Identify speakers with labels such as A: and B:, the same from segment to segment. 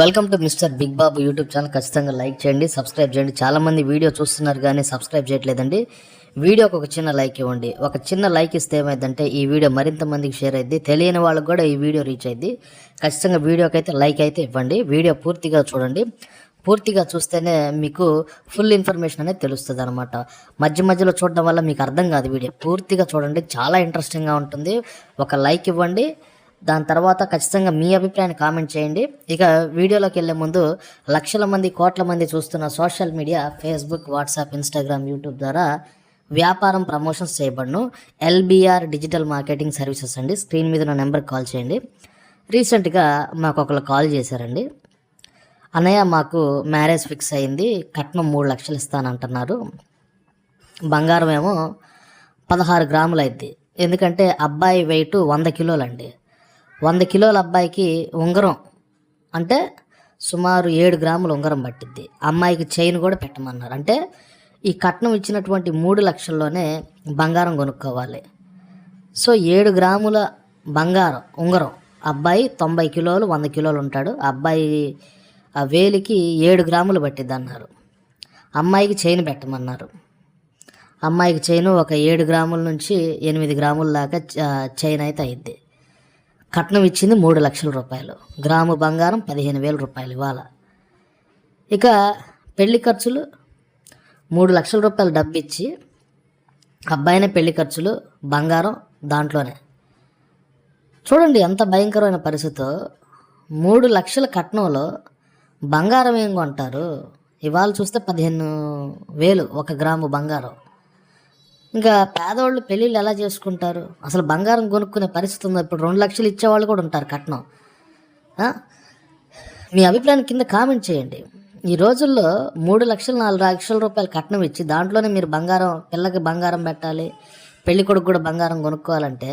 A: Welcome to mister big Babu YouTube channel ఖచ్చితంగా like చేయండి subscribe చేయండి. చాలా మంది వీడియో చూస్తున్నారు కానీ సబ్స్క్రైబ్ చేయట్లేదండి. వీడియోకి ఒక చిన్న లైక్ ఇవ్వండి. ఒక చిన్న లైక్ ఇస్తే ఏమైందంటే ఈ వీడియో మరింత మందికి షేర్ అయింది తెలియని వాళ్ళకి కూడా ఈ వీడియో రీచ్ అయింది ఖచ్చితంగా వీడియోకి అయితే లైక్ అయితే ఇవ్వండి. వీడియో పూర్తిగా చూడండి. పూర్తిగా చూస్తేనే మీకు ఫుల్ ఇన్ఫర్మేషన్ అనేది తెలుస్తుంది అనమాట మధ్య మధ్యలో చూడడం వల్ల మీకు అర్థం కాదు వీడియో. పూర్తిగా చూడండి. చాలా ఇంట్రెస్టింగ్గా ఉంటుంది. ఒక లైక్ ఇవ్వండి. దాని తర్వాత ఖచ్చితంగా మీ అభిప్రాయాన్ని కామెంట్ చేయండి. ఇక వీడియోలోకి వెళ్ళే ముందు లక్షల మంది కోట్ల మంది చూస్తున్న social media Facebook WhatsApp Instagram YouTube ద్వారా వ్యాపారం ప్రమోషన్స్ చేయబడను. ఎల్బిఆర్ డిజిటల్ మార్కెటింగ్ సర్వీసెస్ అండి. స్క్రీన్ మీద ఉన్న నెంబర్కి కాల్ చేయండి. రీసెంట్గా మాకు ఒకరు కాల్ చేశారండి. అన్నయ్య మాకు మ్యారేజ్ ఫిక్స్ అయింది. కట్నం మూడు లక్షలు ఇస్తానంటున్నారు. బంగారం ఏమో పదహారు గ్రాములు అయింది. ఎందుకంటే అబ్బాయి వెయిట్ వంద కిలోలండి. వంద కిలోల అబ్బాయికి ఉంగరం. అంటే సుమారు ఏడు గ్రాముల ఉంగరం పట్టిద్ది. అమ్మాయికి చైన్ కూడా పెట్టమన్నారు. అంటే ఈ కట్నం ఇచ్చినటువంటి మూడు లక్షల్లోనే బంగారం కొనుక్కోవాలి. సో ఏడు గ్రాముల బంగారం ఉంగరం. అబ్బాయి తొంభై కిలోలు వంద కిలోలు ఉంటాడు. అబ్బాయి ఆ వేలికి ఏడు గ్రాములు పట్టిద్ది అన్నారు అమ్మాయికి చైన్ పెట్టమన్నారు. అమ్మాయికి చైన్ ఒక ఏడు గ్రాముల నుంచి ఎనిమిది గ్రాముల దాకా చ- చైన్ అయితే అయింది కట్నం ఇచ్చింది మూడు లక్షల రూపాయలు. గ్రాము బంగారం పదిహేను వేల రూపాయలు ఇవాళ. ఇక పెళ్ళి ఖర్చులు మూడు లక్షల రూపాయలు డబ్బు ఇచ్చి అబ్బాయినే పెళ్ళి ఖర్చులు బంగారం దాంట్లోనే. చూడండి ఎంత భయంకరమైన పరిస్థితో మూడు లక్షల కట్నంలో బంగారం ఏం కొంటారు? ఇవాళ చూస్తే పదిహేను వేలు ఒక గ్రాము బంగారం. ఇంకా పేదవాళ్ళు పెళ్ళిళ్ళు ఎలా చేసుకుంటారు? అసలు బంగారం కొనుక్కునే పరిస్థితి ఉందా? ఇప్పుడు రెండు లక్షలు ఇచ్చేవాళ్ళు కూడా ఉంటారు కట్నం. మీ అభిప్రాయం కింద కామెంట్ చేయండి. ఈ రోజుల్లో మూడు లక్షలు నాలుగు లక్షల రూపాయలు కట్నం ఇచ్చి దాంట్లోనే మీరు బంగారం పిల్లకి బంగారం పెట్టాలి పెళ్ళి కొడుకు కూడా బంగారం కొనుక్కోవాలంటే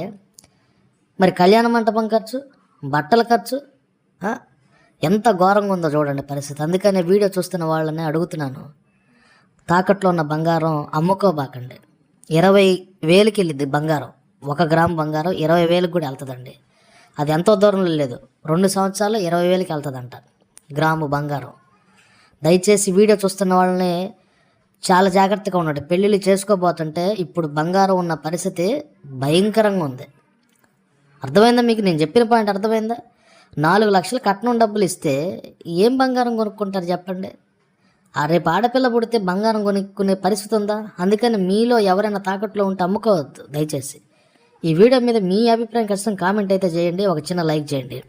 A: మరి కళ్యాణ మంటపం ఖర్చు బట్టల ఖర్చు ఎంత ఘోరంగా ఉందో చూడండి పరిస్థితి. అందుకనే వీడియో చూస్తున్న వాళ్ళని అడుగుతున్నాను. తాకట్లో ఉన్న బంగారం అమ్ముకోబాకండి. ఇరవై వేలకి వెళ్ళిద్ది బంగారం. ఒక గ్రామ్ బంగారం ఇరవై వేలకు కూడా వెళ్తుందండి. అది ఎంతో దూరంలో లేదు. రెండు సంవత్సరాలు ఇరవై వేలకి వెళ్తుందంట గ్రాము బంగారం. దయచేసి వీడియో చూస్తున్న వాళ్ళని చాలా జాగ్రత్తగా ఉన్నాడు పెళ్ళిళ్ళు చేసుకోబోతుంటే ఇప్పుడు బంగారం ఉన్న పరిస్థితి భయంకరంగా ఉంది. అర్థమైందా మీకు? నేను చెప్పిన పాయింట్ అర్థమైందా? నాలుగు లక్షలు కట్నం డబ్బులు ఇస్తే ఏం బంగారం కొనుక్కుంటారు చెప్పండి? ఆ రేపు ఆడపిల్ల పుడితే బంగారం కొనుక్కునే పరిస్థితి ఉందా? అందుకని మీలో ఎవరైనా తాకట్లో ఉంటే అమ్ముకోవద్దు దయచేసి. ఈ వీడియో మీద మీ అభిప్రాయం ఖచ్చితంగా కామెంట్ అయితే చేయండి ఒక చిన్న లైక్ చేయండి.